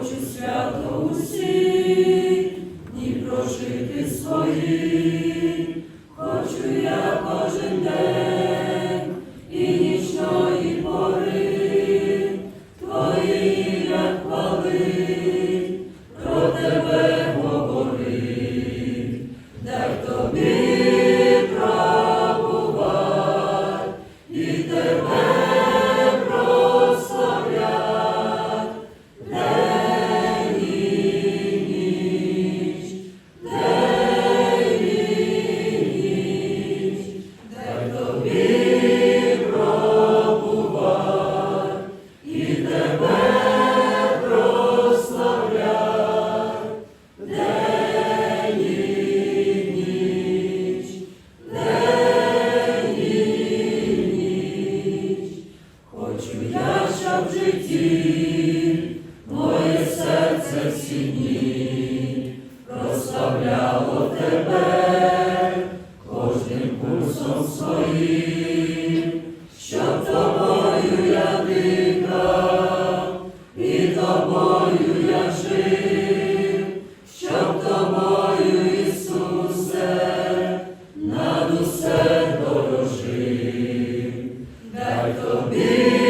хочу свято усі, дні прожити свої, хочу я. ці дні, тебе кожним курсом своїм, щоб тобою я дихав і тобою я жив, щоб тобою, Ісусе, над усе дорожив, дай тобі.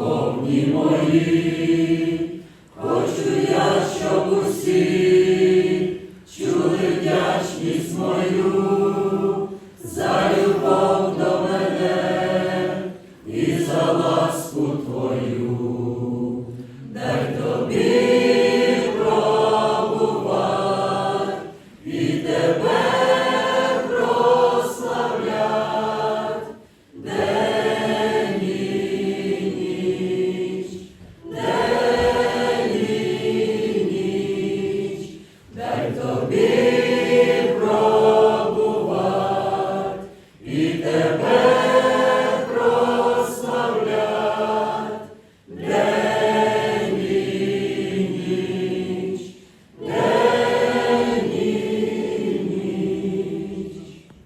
духовні мої, хочу я, щоб усі чули вдячність мою.